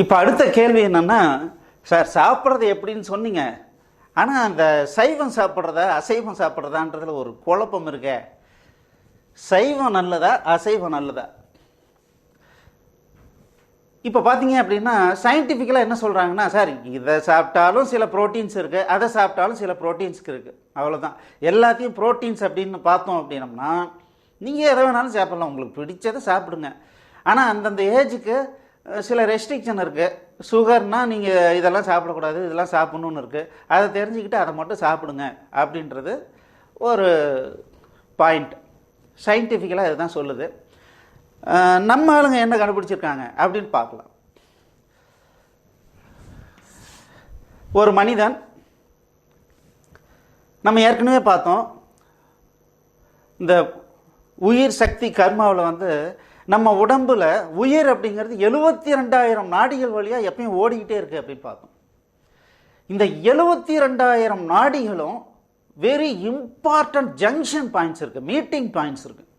இப்போ அடுத்த கேள்வி என்னென்னா சார் சாப்பிட்றது எப்படின்னு சொன்னீங்க. ஆனால் அந்த சைவம் சாப்பிட்றதா அசைவம் சாப்பிட்றதான்றதுல ஒரு குழப்பம் இருக்க. சைவம் நல்லதா அசைவம் நல்லதா? இப்போ பார்த்தீங்க அப்படின்னா சயின்டிஃபிக்கலாக என்ன சொல்கிறாங்கன்னா சார் இதை சாப்பிட்டாலும் சில ப்ரோட்டீன்ஸ் இருக்குது அதை சாப்பிட்டாலும் சில ப்ரோட்டீன்ஸ்க்கு இருக்குது அவ்வளோதான் எல்லாத்தையும் ப்ரோட்டீன்ஸ் அப்படின்னு பார்த்தோம் அப்படின்னம்னா நீங்கள் எதை வேணாலும் சாப்பிட்லாம். உங்களுக்கு பிடிச்சதை சாப்பிடுங்க. ஆனால் அந்தந்த ஏஜுக்கு சில ரெஸ்ட்ரிக்ஷன் இருக்குது சுகர்னால் நீங்கள் இதெல்லாம் சாப்பிடக்கூடாது இதெல்லாம் சாப்பிட்ணுன்னு இருக்குது அதை தெரிஞ்சுக்கிட்டு அதை மட்டும் சாப்பிடுங்க அப்படின்றது ஒரு பாயிண்ட் சயின்டிஃபிக்கலாக இதுதான் சொல்லுது. நம்ம ஆளுங்க என்ன கண்டுபிடிச்சிருக்காங்க அப்படின்னு பார்க்கலாம். ஒரு மனிதன் நம்ம ஏற்கனவே பார்த்தோம் இந்த உயிர் சக்தி கர்மாவில் வந்து நம்ம உடம்புல உயிர் அப்படிங்கிறது எழுபத்தி ரெண்டாயிரம் நாடிகள் வழியாக எப்பயும் ஓடிக்கிட்டே இருக்கு அப்படின்னு பார்த்தோம் இந்த எழுபத்தி ரெண்டாயிரம் நாடிகளும் வெரி இம்பார்ட்டன்ட் ஜங்ஷன் பாயிண்ட்ஸ் இருக்குது மீட்டிங் பாயிண்ட்ஸ் இருக்குது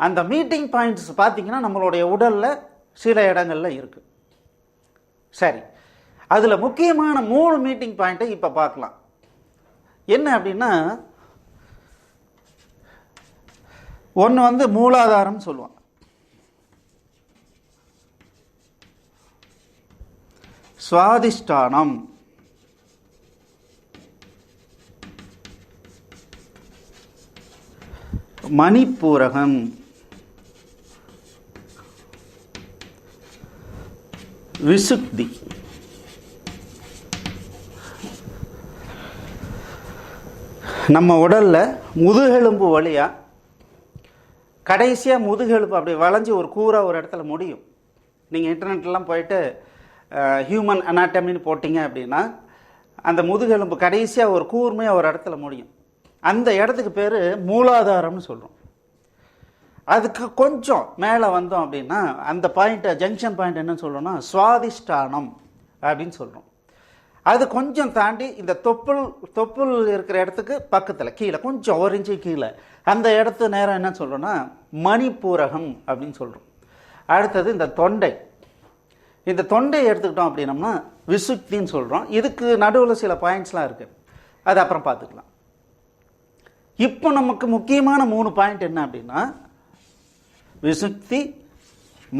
அந்த மீட்டிங் பாயிண்ட்ஸ் பார்த்தீங்கன்னா நம்மளுடைய உடலில் சில இடங்களில் இருக்குது சரி அதில் முக்கியமான மூணு மீட்டிங் பாயிண்ட்டை இப்போ பார்க்கலாம். என்ன அப்படின்னா ஒன்று வந்து மூலாதாரம் சொல்லுவாங்க. சுவாதிஷ்டானம். மணிப்பூரகம். விசுக்தி. நம்ம உடல்ல முதுகெலும்பு வழியா கடைசியாக முதுகெலும்பு அப்படி வளைஞ்சு ஒரு கூரா ஒரு இடத்துல முடியும். நீங்கள் இன்டர்நெட்லாம் போயிட்டு ஹியூமன் அனாட்டமின்னு போட்டிங்க அப்படின்னா அந்த முதுகெலும்பு கடைசியாக ஒரு கூர்மையாக ஒரு இடத்துல முடியும். அந்த இடத்துக்கு பேர் மூலாதாரம்னு சொல்கிறோம் அதுக்கு கொஞ்சம் மேலே வந்தோம் அப்படின்னா அந்த பாயிண்ட்டை ஜங்ஷன் பாயிண்ட் என்னன்னு சொல்கிறோம்னா சுவாதிஷ்டானம் அப்படின்னு சொல்கிறோம் அது கொஞ்சம் தாண்டி இந்த தொப்புள் தொப்புள் இருக்கிற இடத்துக்கு பக்கத்தில் கீழே கொஞ்சம் ஒரு இன்ச்சு கீழே அந்த இடத்து நேரம் என்ன சொல்கிறோன்னா மணிப்பூரகம் அப்படின்னு சொல்கிறோம் அடுத்தது இந்த தொண்டை. இந்த தொண்டையை எடுத்துக்கிட்டோம் அப்படின்னம்னா விசுக்தின்னு சொல்கிறோம் இதுக்கு நடுவில் சில பாயிண்ட்ஸ்லாம் இருக்குது அது அப்புறம் பார்த்துக்கலாம். இப்போ நமக்கு முக்கியமான மூணு பாயிண்ட் என்ன அப்படின்னா விசுக்தி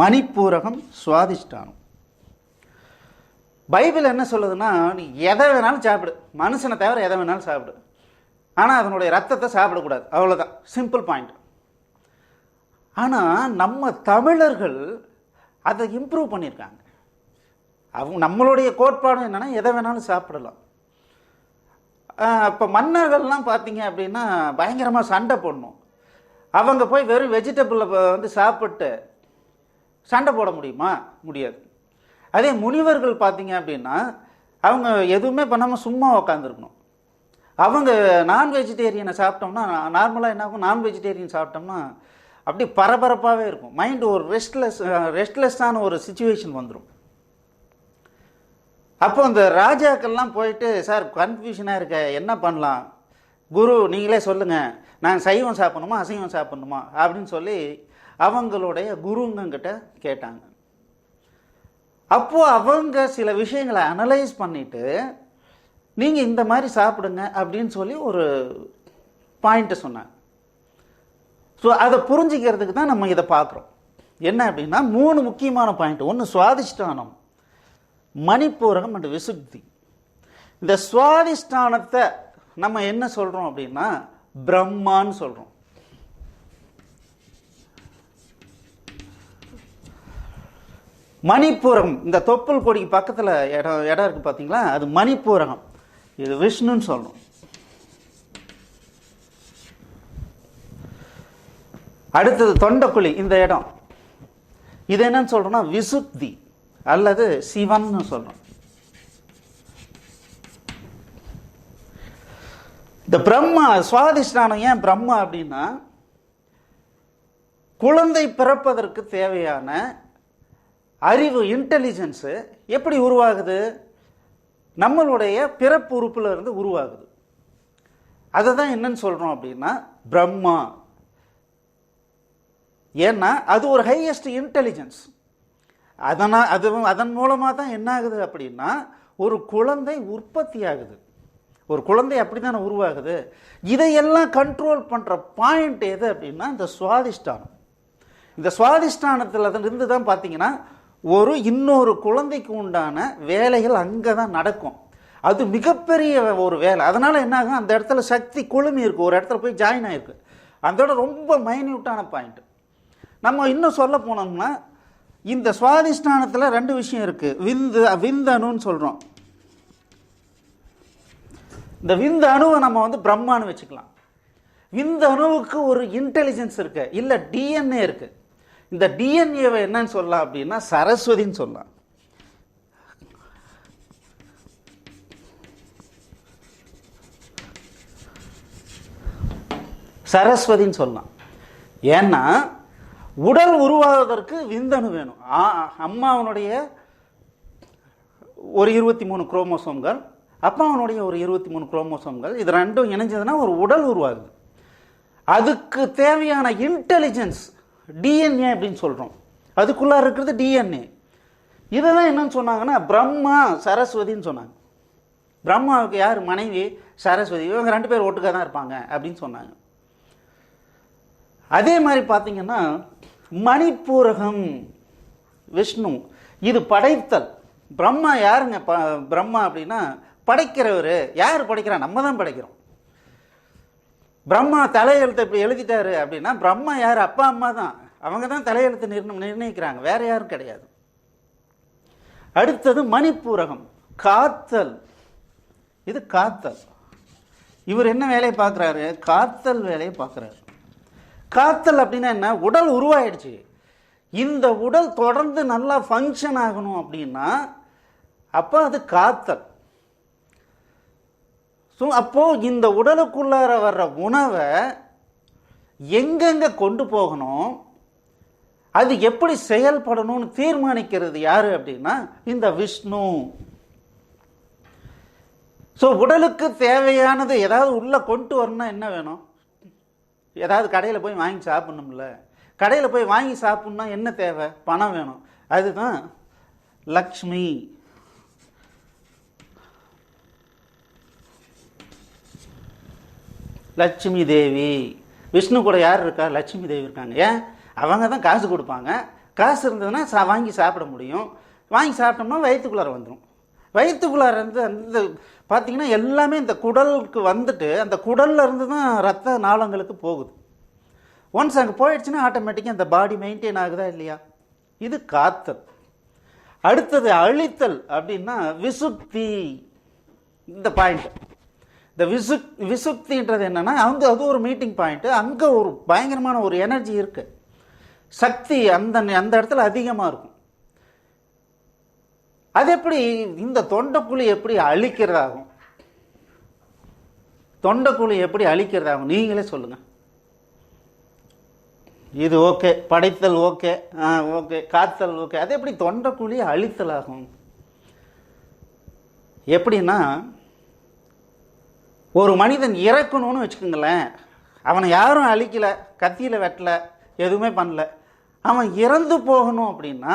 மணிப்பூரகம் சுவாதிஷ்டானம். பைபிள் என்ன சொல்லுதுன்னா நீ எதை வேணாலும் சாப்பிடு. மனுஷனை தவிர எதை வேணாலும் சாப்பிடு. ஆனால் அதனுடைய ரத்தத்தை சாப்பிடக்கூடாது. அவ்வளோதான் சிம்பிள் பாயிண்ட் ஆனால் நம்ம தமிழர்கள் அதை இம்ப்ரூவ் பண்ணியிருக்காங்க. அவங்க நம்மளுடைய கோட்பாடு என்னென்னா எதை வேணாலும் சாப்பிடலாம். இப்போ மன்னர்கள்லாம் பார்த்தீங்க அப்படின்னா பயங்கரமாக சண்டை போடணும். அவங்க போய் வெறும் வெஜிடபிளை வந்து சாப்பிட்டு சண்டை போட முடியுமா? முடியாது. அதே முனிவர்கள் பார்த்தீங்க அப்படின்னா அவங்க எதுவுமே பண்ணாமல் சும்மா உக்காந்துருக்கணும். அவங்க நான் வெஜிடேரியனை சாப்பிட்டோம்னா நார்மலாக என்ன ஆகும்? நான் வெஜிடேரியன் சாப்பிட்டோம்னா அப்படி பரபரப்பாகவே இருக்கும். மைண்டு ஒரு ரெஸ்ட்லெஸ் ரெஸ்ட்லெஸ்ஸான ஒரு சுச்சுவேஷன் வந்துடும் அப்போ அந்த ராஜாக்கள்லாம் போயிட்டு சார் கன்ஃபியூஷனாக இருக்க என்ன பண்ணலாம்? குரு நீங்களே சொல்லுங்கள் நான் சைவம் சாப்பிடணுமா அசைவம் சாப்பிடணுமா? அப்படின்னு சொல்லி அவங்களுடைய குருங்கக்கிட்ட கேட்டாங்க. அப்போது அவங்க சில விஷயங்களை அனலைஸ் பண்ணிவிட்டு நீங்கள் இந்த மாதிரி சாப்பிடுங்க அப்படின்னு சொல்லி ஒரு பாயிண்ட்டை சொன்னாங்க. ஸோ அதை புரிஞ்சிக்கிறதுக்கு தான் நம்ம இதை பார்க்குறோம். என்ன அப்படின்னா மூணு முக்கியமான பாயிண்ட் ஒன்று சுவாதிஷ்டானம். மணிப்பூரகம் அண்ட் விசுக்தி இந்த சுவாதிஷ்டானத்தை நம்ம என்ன சொல்கிறோம் அப்படின்னா பிரம்மான்னு சொல்கிறோம் மணிப்பூரகம் இந்த தொப்புள் கொடிக்கு பக்கத்தில் இடம் இடம் இருக்குது பார்த்தீங்களா அது மணிப்பூரகம். இது விஷ்ணுன்னு சொல்கிறோம் அடுத்தது தொண்டைக்குழி இந்த இடம். இது என்னன்னு சொல்கிறோன்னா விசுக்தி அல்லது சிவன்னு சொல்கிறோம் இந்த பிரம்மா சுவாதிஷ்டானம் ஏன் பிரம்மா அப்படின்னா குழந்தை பிறப்பதற்கு தேவையான அறிவு இன்டெலிஜென்ஸு எப்படி உருவாகுது? நம்மளுடைய பிறப்பு உறுப்பில் இருந்து உருவாகுது. அதை தான் என்னன்னு சொல்கிறோம் அப்படின்னா பிரம்மா. ஏன்னா அது ஒரு ஹையஸ்ட் இன்டெலிஜென்ஸ் அதனால் அது அதன் மூலமாக தான் என்ன ஆகுது அப்படின்னா ஒரு குழந்தை உற்பத்தி ஆகுது ஒரு குழந்தை அப்படி தானே உருவாகுது. இதையெல்லாம் கண்ட்ரோல் பண்ணுற பாயிண்ட் எது அப்படின்னா இந்த சுவாதிஷ்டானம். இந்த சுவாதிஷ்டானத்தில் இருந்து தான் பார்த்தீங்கன்னா ஒரு இன்னொரு குழந்தைக்கு உண்டான வேலைகள் அங்கே தான் நடக்கும். அது மிகப்பெரிய ஒரு வேலை. அதனால் என்ன ஆகும் அந்த இடத்துல சக்தி குழுமி இருக்குது ஒரு இடத்துல போய் ஜாயின் ஆயிருக்கு. அதோட ரொம்ப மைன்யூட்டான பாயிண்ட் நம்ம இன்னும் சொல்ல போனோம்னா இந்த சுவாதிஷ்டானத்தில் ரெண்டு விஷயம் இருக்குது விந்து விந்தணுன்னு சொல்கிறோம் இந்த விந்து அணுவை நம்ம வந்து பிரம்மான்னு வச்சுக்கலாம். விந்து அணுவுக்கு ஒரு இன்டெலிஜென்ஸ் இருக்கு. இல்லை டிஎன்ஏ இருக்கு. இந்த டிஎன்ஏவை என்னன்னு சொல்லலாம் அப்படின்னா சரஸ்வதின்னு சொல்லலாம். சரஸ்வதின்னு சொல்லலாம். ஏன்னா உடல் உருவாவதற்கு விந்தணு வேணும். ஆ- அம்மாவனுடைய ஒரு இருபத்தி மூணு குரோமோசோம்கள் அப்பாவனுடைய ஒரு இருபத்தி மூணு குரோமோசோம்கள் இது ரெண்டும் இணைஞ்சதுன்னா ஒரு உடல் உருவாகுது. அதுக்கு தேவையான இன்டெலிஜென்ஸ் டிஎன்ஏ அப்படின்னு சொல்கிறோம் அதுக்குள்ளே இருக்கிறது டிஎன்ஏ இதெல்லாம் என்னன்னு சொன்னாங்கன்னா பிரம்மா சரஸ்வதின்னு சொன்னாங்க. பிரம்மாவுக்கு யார்? மனைவி சரஸ்வதி. இவங்க ரெண்டு பேர் ஒட்டுக்காக தான் இருப்பாங்க அப்படின்னு சொன்னாங்க. அதே மாதிரி பார்த்தீங்கன்னா மணிப்பூரகம். விஷ்ணு. இது படைத்தல். பிரம்மா யாருங்க? ப பிரம்மா அப்படின்னா படைக்கிறவர். யார் படைக்கிறா? நம்ம தான் படைக்கிறோம். பிரம்மா தலையெழுத்தை இப்படி எழுதிட்டாரு அப்படின்னா பிரம்மா யார்? அப்பா அம்மா தான். அவங்க தான் தலையெழுத்து நிர்ண நிர்ணயிக்கிறாங்க. வேற யாரும் கிடையாது. அடுத்தது மணிப்பூரகம். காத்தல். இது காத்தல். இவர் என்ன வேலையை பார்க்குறாரு? காத்தல் வேலையை பார்க்குறாரு. காத்தல் அப்படின்னா என்ன? உடல் உருவாயிடுச்சு. இந்த உடல் தொடர்ந்து நல்லா ஃபங்க்ஷன் ஆகணும் அப்படின்னா அப்போ அது காத்தல். ஸோ அப்போது இந்த உடலுக்குள்ளார வர்ற உணவை எங்கெங்கே கொண்டு போகணும்? அது எப்படி செயல்படணும்னு தீர்மானிக்கிறது யார் அப்படின்னா இந்த விஷ்ணு. ஸோ உடலுக்கு தேவையானது ஏதாவது உள்ளே கொண்டு வரணும்னா என்ன வேணும்? ஏதாவது கடையில் போய் வாங்கி சாப்பிட்ணும்ல. கடையில் போய் வாங்கி சாப்பிட்ணுன்னா என்ன தேவை? பணம் வேணும். அதுதான் லக்ஷ்மி. லட்சுமி தேவி. விஷ்ணு கூட யார் இருக்கா? லட்சுமி தேவி இருக்காங்க. ஏன்? அவங்க தான் காசு கொடுப்பாங்க. காசு இருந்ததுன்னா சா வாங்கி சாப்பிட முடியும். வாங்கி சாப்பிட்டோம்னா வயிற்றுக்குள்ளார வந்துடும் வயிற்றுக்குள்ளார இருந்து அந்த பார்த்தீங்கன்னா எல்லாமே இந்த குடலுக்கு வந்துட்டு அந்த குடலில் இருந்து தான் ரத்த நாளங்களுக்கு போகுது. ஒன்ஸ் அங்கே போயிடுச்சுன்னா ஆட்டோமேட்டிக்காக அந்த பாடி மெயின்டைன் ஆகுதா இல்லையா? இது காத்தல். அடுத்தது அழித்தல் அப்படின்னா விசுப்தி இந்த பாயிண்ட் இந்த விசுக் விசுப்தின்றது என்னென்னா அங்கே அது ஒரு மீட்டிங் பாயிண்ட்டு அங்கே ஒரு பயங்கரமான ஒரு எனர்ஜி இருக்குது சக்தி அந்த அந்த இடத்துல அதிகமாக இருக்கும். அது எப்படி இந்த தொண்டைக்குழி எப்படி அழிக்கிறதாகும்? தொண்டைக்குழி எப்படி அழிக்கிறதாகும்? நீங்களே சொல்லுங்கள் இது ஓகே படைத்தல் ஓகே ஆ ஓகே காத்தல் ஓகே. அது எப்படி தொண்டைக்குழி அழித்தல் ஆகும் எப்படின்னா ஒரு மனிதன் இறக்கணும்னு வச்சுக்கோங்களேன். அவனை யாரும் அழிக்கல கத்தியில் வெட்டல எதுவுமே பண்ணல. அவன் இறந்து போகணும் அப்படின்னா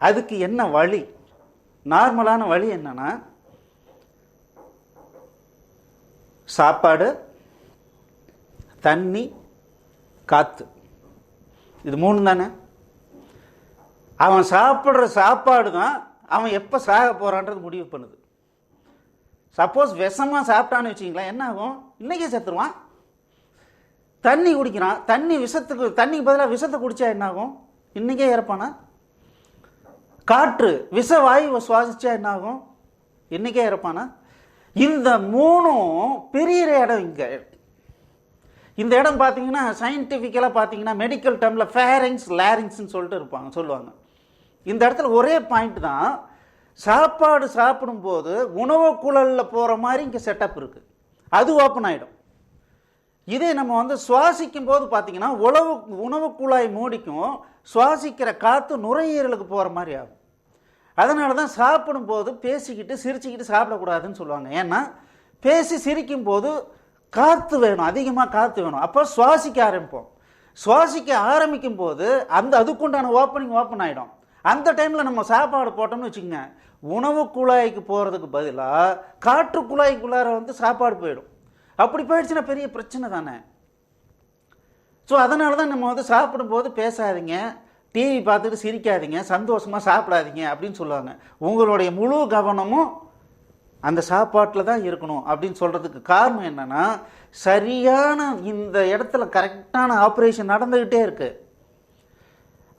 அதுக்கு என்ன வழி? நார்மலான வழி என்னன்னா சாப்பாடு தண்ணி காற்று இது மூணு தானே? அவன் சாப்பிட்ற சாப்பாடு தான் அவன் எப்போ சாக போகிறான்றது முடிவு பண்ணுது. சப்போஸ் விஷமாக சாப்பிட்டான்னு வச்சிங்களேன் என்ன ஆகும்? இன்றைக்கே செத்துருவான். தண்ணி குடிக்கிறான். தண்ணி விஷத்துக்கு தண்ணிக்கு பதிலாக விஷத்தை குடித்தா என்ன ஆகும்? இன்றைக்கே இறப்பானா? காற்று விஷ வாயுவை சுவாசிச்சா என்ன ஆகும் இன்றைக்கே இருப்பானா இந்த மூணும் பெரிய இடம் இங்கே. இந்த இடம் பார்த்தீங்கன்னா சயின்டிஃபிக்கலாக பார்த்தீங்கன்னா மெடிக்கல் டேர்மில் ஃபேரிங்ஸ் லேரிங்ஸ்னு சொல்லிட்டு இருப்பாங்க சொல்லுவாங்க. இந்த இடத்துல ஒரே பாயிண்ட் தான் சாப்பாடு சாப்பிடும்போது உணவு குழலில் போகிற மாதிரி இங்கே செட்டப் இருக்குது அது ஓப்பன் ஆகிடும் இதே நம்ம வந்து சுவாசிக்கும் போது பார்த்தீங்கன்னா உணவு உணவு குழாய் மூடிக்கும் சுவாசிக்கிற காற்று நுரையீரலுக்கு போகிற மாதிரி ஆகும். அதனால தான் சாப்பிடும்போது பேசிக்கிட்டு சிரிச்சுக்கிட்டு சாப்பிடக்கூடாதுன்னு சொல்லுவாங்க. ஏன்னா பேசி சிரிக்கும் போது காற்று வேணும் அதிகமாக காற்று வேணும். அப்போ சுவாசிக்க ஆரம்பிப்போம். சுவாசிக்க ஆரம்பிக்கும் போது அந்த அதுக்குண்டான ஓப்பனிங் ஓப்பன் ஆகிடும் அந்த டைமில் நம்ம சாப்பாடு போட்டோம்னு வச்சுக்கோங்க. உணவு குழாய்க்கு போகிறதுக்கு பதிலாக காற்று குழாய்க்குள்ளார வந்து சாப்பாடு போயிடும். அப்படி போயிடுச்சுன்னா பெரிய பிரச்சனை தானே. ஸோ அதனால தான் நம்ம வந்து சாப்பிடும்போது பேசாதீங்க. டிவி பார்த்துட்டு சிரிக்காதீங்க சந்தோஷமாக சாப்பிடாதீங்க அப்படின்னு சொல்லுவாங்க. உங்களுடைய முழு கவனமும் அந்த சாப்பாட்டில் தான் இருக்கணும் அப்படின்னு சொல்கிறதுக்கு காரணம் என்னென்னா சரியான இந்த இடத்துல கரெக்டான ஆப்ரேஷன் நடந்துக்கிட்டே இருக்குது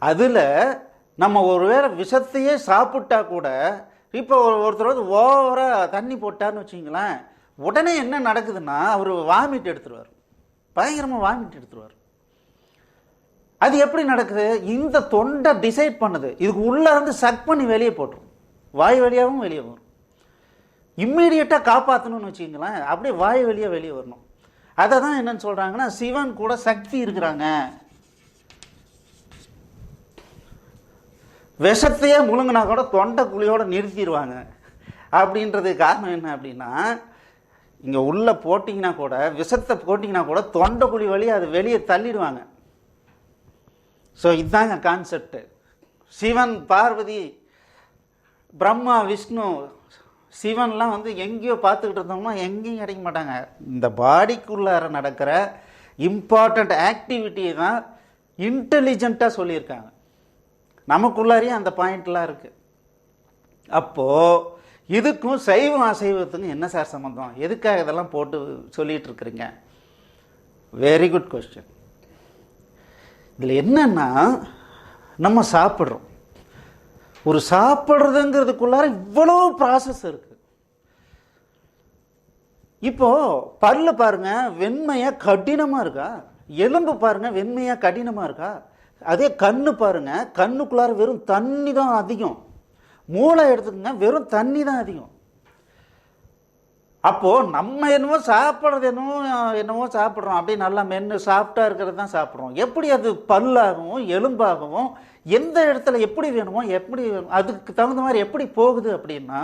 அதில் நம்ம ஒருவேளை விஷத்தையே சாப்பிட்டா கூட இப்போ ஒரு ஒருத்தர் வந்து ஓவராக தண்ணி போட்டார்னு வச்சிங்களேன் உடனே என்ன நடக்குதுன்னா அவர் வாமிட் எடுத்துருவார். பயங்கரமாக வாமிட் எடுத்துருவார். அது எப்படி நடக்குது? இந்த தொண்டை டிசைட் பண்ணுது. இதுக்கு உள்ளே இருந்து சக் பண்ணி வெளியே போட்டுரும். வாய் வழியாகவும் வெளியே வரும். இம்மீடியட்டாக காப்பாற்றணும்னு வச்சுக்கோங்களேன். அப்படியே வாய் வழியாக வெளியே வரணும். அதை தான் என்னன்னு சொல்கிறாங்கன்னா சிவன் கூட சக்தி இருக்கிறாங்க. விஷத்தையே முழுங்கினா கூட தொண்டை குழியோடு நிறுத்திடுவாங்க. அப்படின்றது காரணம் என்ன அப்படின்னா இங்கே உள்ளே போட்டிங்கன்னா கூட விஷத்தை போட்டிங்கன்னா கூட தொண்டை குழி வழி அது வெளியே தள்ளிடுவாங்க. ஸோ இதுதாங்க கான்செப்டு சிவன் பார்வதி பிரம்மா விஷ்ணு சிவன்லாம் வந்து எங்கேயோ பார்த்துக்கிட்டு இருந்தோம்னா எங்கேயும் கிடைக்க மாட்டாங்க. இந்த பாடிக்குள்ளார நடக்கிற இம்பார்ட்டண்ட் ஆக்டிவிட்டியை தான் இன்டெலிஜென்ட்டாக சொல்லியிருக்காங்க. நமக்குள்ளாரையும் அந்த பாயிண்ட்லாம் இருக்குது அப்போது இதுக்கும் சைவம் அசைவத்துக்கும் என்ன சார் சம்மந்தம் எதுக்காக இதெல்லாம் போட்டு சொல்லிகிட்டு இருக்கிறீங்க? வெரி குட் கொஸ்டின் இதில் என்னன்னா நம்ம சாப்பிட்றோம். ஒரு சாப்பிட்றதுங்கிறதுக்குள்ளார இவ்வளோ ப்ராசஸ் இருக்கு. இப்போ பல்லு பாருங்க வெண்மையாக கடினமாக இருக்கா? எலும்பு பாருங்க வெண்மையாக கடினமாக இருக்கா? அதே கண்ணு பாருங்க கண்ணுக்குள்ளார வெறும் தண்ணி தான் அதிகம். மூளை எடுத்துக்கங்க வெறும் தண்ணி தான் அதிகம். அப்போ நம்ம என்னவோ சாப்பிட்றது என்னவோ என்னவோ சாப்பிட்றோம். அப்படியே நல்லா மென்று சாஃப்டா இருக்கிறது தான் சாப்பிட்றோம். எப்படி அது பல்லாகவும் எலும்பாகவும் எந்த இடத்துல எப்படி வேணுமோ எப்படி வேணும் அதுக்கு தகுந்த மாதிரி எப்படி போகுது அப்படின்னா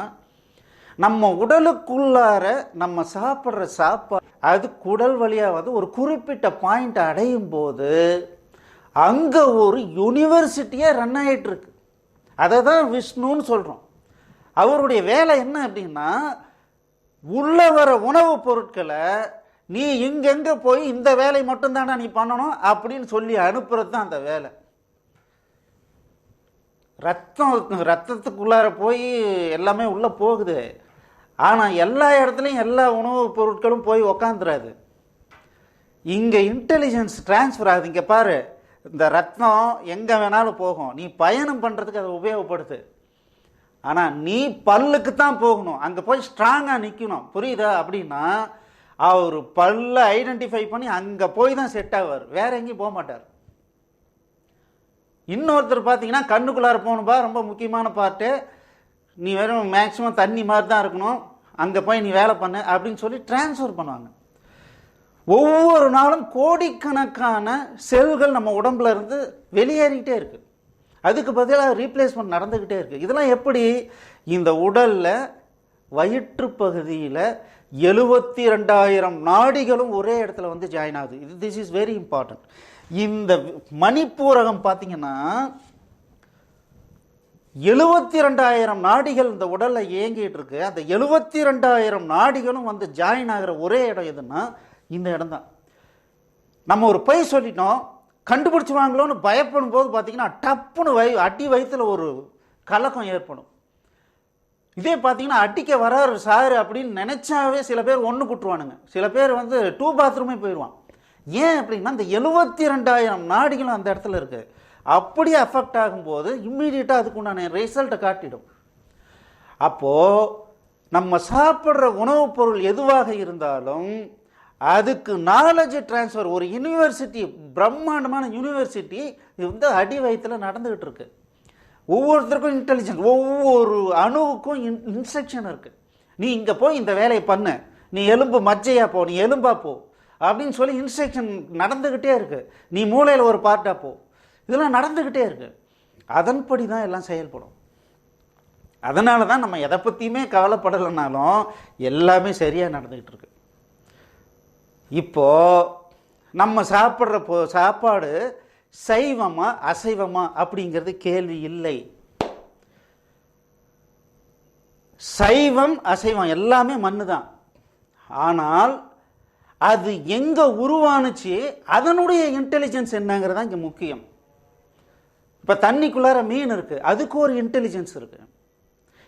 நம்ம உடலுக்குள்ளார நம்ம சாப்பிட்ற சாப்பாடு அது குடல் வழியாக வந்து ஒரு குறிப்பிட்ட பாயிண்ட் அடையும் போது அங்கே ஒரு யூனிவர்சிட்டியாக ரன் ஆகிட்டுருக்கு அதை தான் விஷ்ணுன்னு சொல்கிறோம் அவருடைய வேலை என்ன அப்படின்னா உள்ள வர உணவுப் பொருட்களை நீ இங்கெங்க போய் இந்த வேலை மட்டும்தானே நீ பண்ணணும் அப்படின்னு சொல்லி அனுப்புறது தான் அந்த வேலை. ரத்தம் ரத்தத்துக்குள்ளார போய் எல்லாமே உள்ளே போகுது. ஆனால் எல்லா இடத்துலையும் எல்லா உணவுப் பொருட்களும் போய் உக்காந்துராது இங்கே இன்டெலிஜென்ஸ் டிரான்ஸ்ஃபர் ஆகுது. இங்கே பாரு இந்த ரத்தம் எங்கே வேணாலும் போகும். நீ பயணம் பண்ணுறதுக்கு அதை உபயோகப்படுத்து. ஆனால் நீ பல்லுக்கு தான் போகணும். அங்கே போய் ஸ்ட்ராங்காக நிற்கணும் புரியுதா? அப்படின்னா அவர் பல்ல ஐடென்டிஃபை பண்ணி அங்கே போய் தான் செட் ஆவார். வேற எங்கேயும் போக மாட்டார். இன்னொருத்தர் பார்த்தீங்கன்னா கண்ணுக்குள்ளார போகணும்பா ரொம்ப முக்கியமான பார்ட்டு நீ வெறும் மேக்ஸிமம் தண்ணி மாதிரி தான் இருக்கணும். அங்கே போய் நீ வேலை பண்ணு அப்படின்னு சொல்லி ட்ரான்ஸ்ஃபர் பண்ணுவாங்க. ஒவ்வொரு நாளும் கோடிக்கணக்கான செல்கள் நம்ம உடம்புல இருந்து வெளியேறிக்கிட்டே இருக்குது அதுக்கு பதிலாக ரீப்ளேஸ்மெண்ட் நடந்துக்கிட்டே இருக்குது இதெல்லாம் எப்படி? இந்த உடலில் வயிற்று பகுதியில் எழுபத்தி ரெண்டாயிரம் நாடிகளும் ஒரே இடத்துல வந்து ஜாயின் ஆகுது. இது திஸ் இஸ் வெரி இம்பார்ட்டன்ட் இந்த மணிப்பூரகம் பார்த்தீங்கன்னா எழுபத்தி ரெண்டாயிரம் நாடிகள் இந்த உடலில் இயங்கிட்டு இருக்கு. அந்த எழுபத்தி ரெண்டாயிரம் நாடிகளும் வந்து ஜாயின் ஆகிற ஒரே இடம் எதுன்னா இந்த இடம் தான் நம்ம ஒரு பொய் சொல்லிட்டோம். கண்டுபிடிச்சிருவாங்களோன்னு பயப்படும் போது பார்த்தீங்கன்னா டப்புன்னு வை அடி வயிற்றில் ஒரு கலக்கம் ஏற்படும். இதே பார்த்தீங்கன்னா அடிக்க வராரு சார் அப்படின்னு நினச்சாவே சில பேர் ஒன்று குட்டுருவானுங்க. சில பேர் வந்து டூ பாத்ரூமே போயிடுவான் ஏன் அப்படின்னா இந்த எழுபத்தி ரெண்டாயிரம் நாடிகளும் அந்த இடத்துல இருக்குது அப்படியே அஃபெக்ட் ஆகும்போது இம்மீடியட்டாக அதுக்கு உண்டான ரிசல்ட்டை காட்டிடும். அப்போது நம்ம சாப்பிட்ற உணவுப் பொருள் எதுவாக இருந்தாலும் அதுக்கு நாலேஜ் டிரான்ஸ்ஃபர் ஒரு யூனிவர்சிட்டி பிரம்மாண்டமான யூனிவர்சிட்டி இது வந்து அடி வயிற்றுல நடந்துக்கிட்டு இருக்கு. ஒவ்வொருத்தருக்கும் இன்டெலிஜென்ஸ் ஒவ்வொரு அணுவுக்கும் இன் இன்ஸ்ட்ரக்ஷன் இருக்குது நீ இங்கே போய் இந்த வேலையை பண்ணு. நீ எலும்பு மஜ்ஜையாக போ நீ எலும்பா போ. அப்படின்னு சொல்லி இன்ஸ்ட்ரக்ஷன் நடந்துக்கிட்டே இருக்குது நீ மூளையில் ஒரு பார்ட்டாக போ. இதெல்லாம் நடந்துக்கிட்டே இருக்குது அதன்படி தான் எல்லாம் செயல்படும். அதனால தான் நம்ம எதை பற்றியுமே கவலைப்படலைனாலும் எல்லாமே சரியாக நடந்துக்கிட்டு இருக்கு. இப்போது நம்ம சாப்பிட்ற போ சாப்பாடு சைவமா அசைவமா அப்படிங்கிறது கேள்வி இல்லை. சைவம் அசைவம் எல்லாமே மண்ணு தான் ஆனால் அது எங்கே உருவானுச்சு அதனுடைய இன்டெலிஜென்ஸ் என்னங்கிறது தான் இங்கே முக்கியம். இப்போ தண்ணிக்குள்ளார மீன் இருக்குது அதுக்கு ஒரு இன்டெலிஜென்ஸ் இருக்குது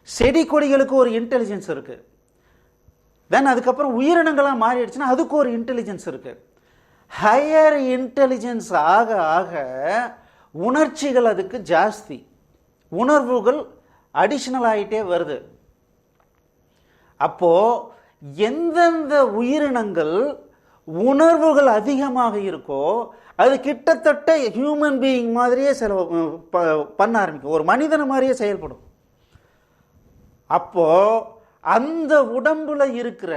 செடி கொடிகளுக்கு ஒரு இன்டெலிஜென்ஸ் இருக்குது தென் அதுக்கப்புறம் உயிரினங்களாக மாறிடுச்சுன்னா அதுக்கு ஒரு இன்டெலிஜென்ஸ் இருக்குது ஹையர் இன்டெலிஜென்ஸ் ஆக ஆக உணர்ச்சிகள் அதுக்கு ஜாஸ்தி. உணர்வுகள் அடிஷ்னல் ஆகிட்டே வருது. அப்போது எந்தெந்த உயிரினங்கள் உணர்வுகள் அதிகமாக இருக்கோ அது கிட்டத்தட்ட ஹியூமன் பீயிங் மாதிரியே சில ப- பண்ண ஆரம்பிக்கும். ஒரு மனிதனை மாதிரியே செயல்படும். அப்போது அந்த உடம்புல இருக்கிற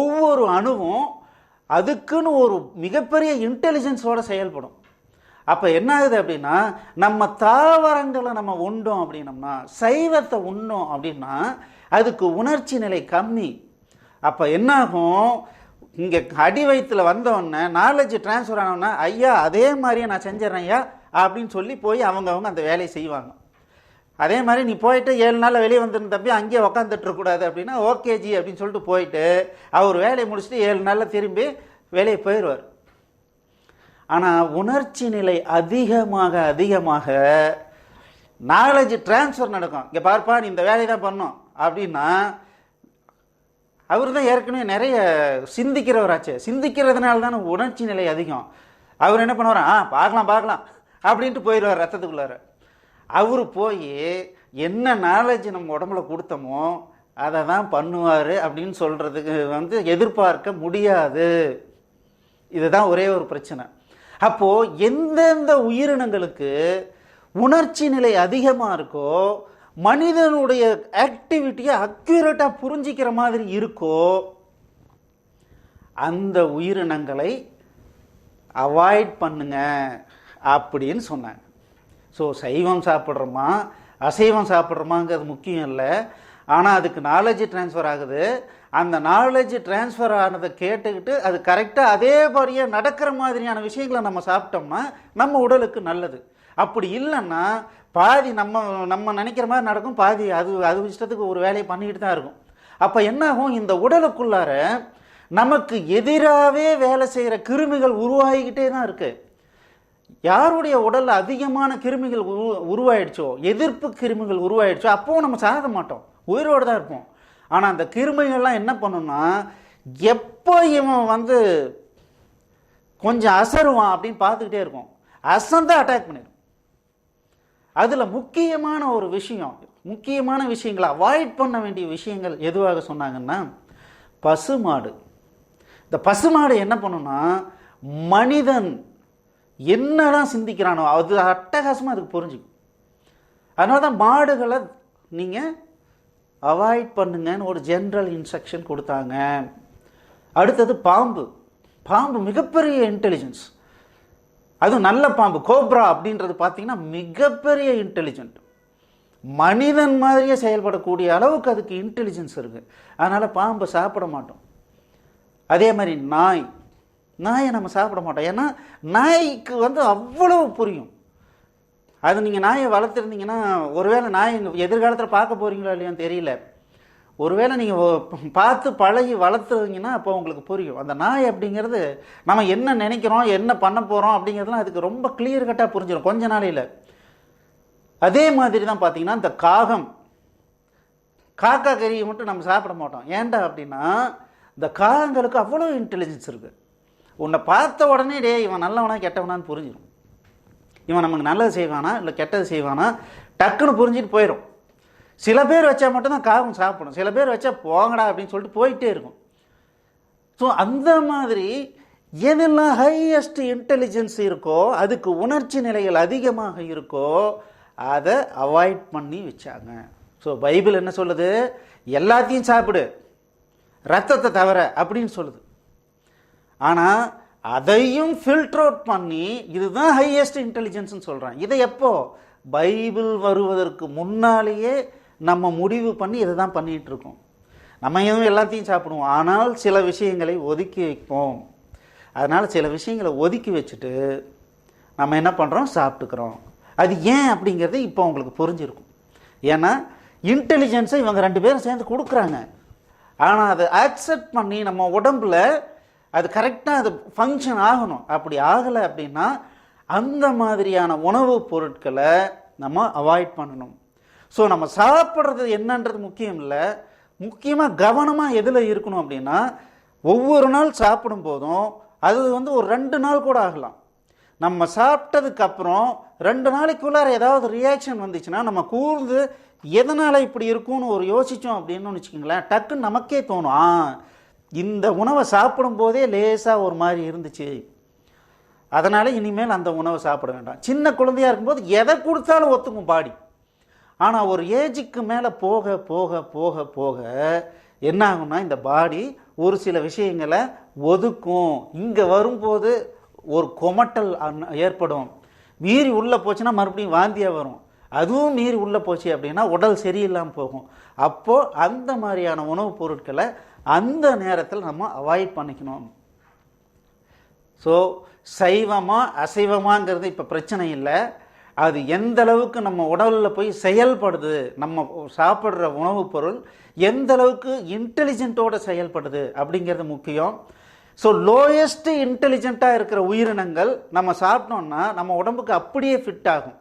ஒவ்வொரு அணுவும் அதுக்குன்னு ஒரு மிகப்பெரிய இன்டெலிஜென்ஸோட செயல்படும். அப்போ என்ன ஆகுது அப்படின்னா நம்ம தாவரங்களை நம்ம உண்டோம் அப்படின்னம்னா சைவத்தை உண்ணோம் அப்படின்னா அதுக்கு உணர்ச்சி நிலை கம்மி. அப்போ என்னாகும்? இங்கே அடி வயிற்றில் வந்தோடனே நாலேஜ் ட்ரான்ஸ்ஃபர் ஆனவொடனே ஐயா அதே மாதிரியே நான் செஞ்சிடறேன் ஐயா அப்படின்னு சொல்லி போய் அவங்கவங்க அந்த வேலையை செய்வாங்க. அதே மாதிரி நீ போயிட்டு ஏழு நாளில் வெளியே வந்துருந்த தம்பி அங்கேயே உக்காந்துட்டு இருக்கக்கூடாது அப்படின்னா ஓகேஜி அப்படின்னு சொல்லிட்டு போயிட்டு அவர் வேலையை முடிச்சுட்டு ஏழு நாளில் திரும்பி வெளியே போயிடுவார் ஆனால் உணர்ச்சி நிலை அதிகமாக அதிகமாக நாலேஜ் ட்ரான்ஸ்ஃபர் நடக்கும். இங்கே பார்ப்பா நீ இந்த வேலையை தான் பண்ணும் அப்படின்னா அவர் தான் ஏற்கனவே நிறைய சிந்திக்கிறவராச்சு. சிந்திக்கிறதுனால தானே உணர்ச்சி நிலை அதிகம். அவர் என்ன பண்ணுவார்? ஆ பார்க்கலாம் பார்க்கலாம். அப்படின்ட்டு போயிடுவார் ரத்தத்துக்குள்ளார. அவர் போய் என்ன நாலேஜ் நம்ம உடம்புல கொடுத்தோமோ அதை தான் பண்ணுவார் அப்படின்னு சொல்கிறதுக்கு வந்து எதிர்பார்க்க முடியாது. இதுதான் ஒரே ஒரு பிரச்சனை. அப்போது எந்தெந்த உயிரினங்களுக்கு உணர்ச்சி நிலை அதிகமாக இருக்கோ மனிதனுடைய ஆக்டிவிட்டியை அக்யூரேட்டாக புரிஞ்சிக்கிற மாதிரி இருக்கோ அந்த உயிரினங்களை அவாய்ட் பண்ணுங்க அப்படின்னு சொன்னாங்க. ஸோ சைவம் சாப்பிட்றோமா? அசைவம் சாப்பிட்றோமாங்கிறது முக்கியம் இல்லை. ஆனால் அதுக்கு நாலேஜ் ட்ரான்ஸ்ஃபர் ஆகுது. அந்த நாலேஜ் ட்ரான்ஸ்ஃபர் ஆனதை கேட்டுக்கிட்டு அது கரெக்டாக அதே மாதிரியே நடக்கிற மாதிரியான விஷயங்களை நம்ம சாப்பிட்டோம்னா நம்ம உடலுக்கு நல்லது. அப்படி இல்லைன்னா பாதி நம்ம நம்ம நினைக்கிற மாதிரி நடக்கும் பாதி அது அது இஷ்டத்துக்கு ஒரு வேலையை பண்ணிக்கிட்டு தான் இருக்கும். அப்போ என்ன ஆகும் இந்த உடலுக்குள்ளார நமக்கு எதிராகவே வேலை செய்கிற கிருமிகள் உருவாகிக்கிட்டே தான் இருக்குது யாருடைய உடலில் அதிகமான கிருமிகள் உரு உருவாயிடுச்சோ எதிர்ப்பு கிருமிகள் உருவாயிடுச்சோ அப்போவும் நம்ம சாக மாட்டோம். உயிரோடு தான் இருப்போம். ஆனால் அந்த கிருமிகள்லாம் என்ன பண்ணும்னா எப்போ இவன் வந்து கொஞ்சம் அசருவான் அப்படின்னு பார்த்துக்கிட்டே இருக்கும். அசந்து அட்டாக் பண்ணிடும். அதில் முக்கியமான ஒரு விஷயம் முக்கியமான விஷயங்களை அவாய்ட் பண்ண வேண்டிய விஷயங்கள் எதுவாக சொன்னாங்கன்னா பசுமாடு. இந்த பசுமாடு என்ன பண்ணும்னா மனிதன் என்னதான் சிந்திக்கிறானோ அது அட்டகாசமாக அதுக்கு புரிஞ்சுக்கும். அதனால தான் மாடுகளை நீங்கள் அவாய்ட் பண்ணுங்கன்னு ஒரு ஜென்ரல் இன்ஸ்ட்ரக்ஷன் கொடுத்தாங்க. அடுத்தது பாம்பு. பாம்பு மிகப்பெரிய இன்டெலிஜென்ஸ் அதுவும் நல்ல பாம்பு கோப்ரா அப்படின்றது பார்த்தீங்கன்னா மிகப்பெரிய இன்டெலிஜென்ட் மனிதன் மாதிரியே செயல்படக்கூடிய அளவுக்கு அதுக்கு இன்டெலிஜென்ஸ் இருக்குது அதனால் பாம்பை சாப்பிட மாட்டோம். அதே மாதிரி நாய். நாயை நம்ம சாப்பிட மாட்டோம். ஏன்னா நாய்க்கு வந்து அவ்வளவு புரியும். அது நீங்கள் நாயை வளர்த்துருந்தீங்கன்னா ஒருவேளை நாய் எதிர்காலத்தில் பார்க்க போகிறீங்களோ இல்லையான்னு தெரியல. ஒருவேளை நீங்கள் பார்த்து பழகி வளர்த்துறீங்கன்னா அப்போ உங்களுக்கு புரியும். அந்த நாய் அப்படிங்கிறது நம்ம என்ன நினைக்கிறோம் என்ன பண்ண போகிறோம் அப்படிங்கிறதுலாம் அதுக்கு ரொம்ப கிளியர் கட்டாக புரிஞ்சிடும் கொஞ்ச நாளையில். அதே மாதிரி தான் பார்த்தீங்கன்னா இந்த காகம். காக்கா கறியை மட்டும் நம்ம சாப்பிட மாட்டோம். ஏன்டா அப்படின்னா இந்த காகங்களுக்கு அவ்வளோ இன்டெலிஜென்ஸ் இருக்குது உன்னை பார்த்த உடனே டே இவன் நல்லவனா கெட்டவனான்னு புரிஞ்சிடும் இவன் நமக்கு நல்லது செய்வானா இல்லை கெட்டது செய்வானா டக்குன்னு புரிஞ்சுட்டு போயிடும் சில பேர் வச்சா மட்டும்தான் காகம் சாப்பிடும். சில பேர் வச்சா போங்கடா அப்படின்னு சொல்லிட்டு போயிட்டே இருக்கும். ஸோ அந்த மாதிரி எதெல்லாம் ஹையஸ்ட் இன்டெலிஜென்ஸ் இருக்கோ அதுக்கு உணர்ச்சி நிலைகள் அதிகமாக இருக்கோ அதை அவாய்ட் பண்ணி வச்சாங்க. ஸோ பைபிள் என்ன சொல்லுது? எல்லாத்தையும் சாப்பிடு. ரத்தத்தை தவிர அப்படின்னு சொல்லுது. ஆனால் அதையும் ஃபில்டர் அவுட் பண்ணி இதுதான் ஹையஸ்ட் இன்டெலிஜென்ஸ்னு சொல்கிறான் இதை எப்போ? பைபிள் வருவதற்கு முன்னாலேயே நம்ம முடிவு பண்ணி இதை தான் பண்ணிகிட்டு இருக்கோம். நம்ம எதுவும் எல்லாத்தையும் சாப்பிடுவோம். ஆனால் சில விஷயங்களை ஒதுக்கி வைப்போம். அதனால் சில விஷயங்களை ஒதுக்கி வச்சுட்டு நம்ம என்ன பண்ணுறோம் சாப்பிட்டுக்கிறோம். அது ஏன் அப்படிங்கிறது இப்போ உங்களுக்கு புரிஞ்சிருக்கும். ஏன்னா இன்டெலிஜென்ஸை இவங்க ரெண்டு பேரும் சேர்ந்து கொடுக்குறாங்க. ஆனால் அதை ஆக்செப்ட் பண்ணி நம்ம உடம்புல அது கரெக்டாக அது ஃபங்க்ஷன் ஆகணும். அப்படி ஆகலை அப்படின்னா அந்த மாதிரியான உணவுப் பொருட்களை நம்ம அவாய்ட் பண்ணணும். ஸோ நம்ம சாப்பிட்றது என்னன்றது முக்கியம் இல்லை. முக்கியமாக கவனமாக எதில் இருக்கணும் அப்படின்னா ஒவ்வொரு நாள் சாப்பிடும் போதும் அது வந்து ஒரு ரெண்டு நாள் கூட ஆகலாம். நம்ம சாப்பிட்டதுக்கப்புறம் ரெண்டு நாளைக்குள்ளார ஏதாவது ரியாக்ஷன் வந்துச்சுன்னா நம்ம கூர்ந்து எதனால் இப்படி இருக்கும்னு ஒரு யோசித்தோம் அப்படின்னு வச்சுக்கோங்களேன் டக்குன்னு நமக்கே தோணும். ஆ இந்த உணவை சாப்பிடும் போதே லேசாக ஒரு மாதிரி இருந்துச்சு. அதனால் இனிமேல் அந்த உணவை சாப்பிட வேண்டாம். சின்ன குழந்தையாக இருக்கும்போது எதை கொடுத்தாலும் ஒத்துக்கும் பாடி. ஆனால் ஒரு ஏஜுக்கு மேலே போக போக போக போக என்ன ஆகும்னா இந்த பாடி ஒரு சில விஷயங்களை ஒதுக்கும். இங்கே வரும்போது ஒரு கொமட்டல் ஏற்படும். மீறி உள்ளே போச்சுன்னா மறுபடியும் வாந்தியாக வரும். அதுவும் மீறி உள்ளே போச்சு அப்படின்னா உடல் சரியில்லாமல் போகும். அப்போது அந்த மாதிரியான உணவுப் பொருட்களை அந்த நேரத்தில் நம்ம அவாய்ட் பண்ணிக்கணும். ஸோ சைவமா அசைவமாங்கிறது இப்போ பிரச்சனை இல்லை. அது எந்த அளவுக்கு நம்ம உடலில் போய் செயல்படுது நம்ம சாப்பிட்ற உணவுப் பொருள் எந்த அளவுக்கு இன்டெலிஜென்ட்டோட செயல்படுது அப்படிங்கிறது முக்கியம். ஸோ லோயஸ்ட்டு இன்டெலிஜென்ட்டாக இருக்கிற உயிரினங்கள் நம்ம சாப்பிட்டோம்னா நம்ம உடம்புக்கு அப்படியே ஃபிட் ஆகும்.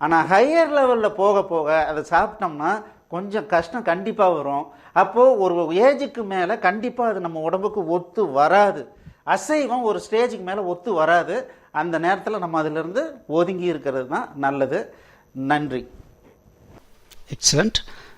ஆனால் ஹையர் லெவலில் போக போக அதை சாப்பிட்டோம்னா கொஞ்சம் கஷ்டம் கண்டிப்பாக வரும். அப்போது ஒரு ஏஜுக்கு மேலே கண்டிப்பாக அது நம்ம உடம்புக்கு ஒத்து வராது. அசைவம் ஒரு ஸ்டேஜுக்கு மேலே ஒத்து வராது. அந்த நேரத்தில் நம்ம அதிலிருந்து ஒதுங்கி இருக்கிறது தான் நல்லது. நன்றி. எக்ஸலண்ட்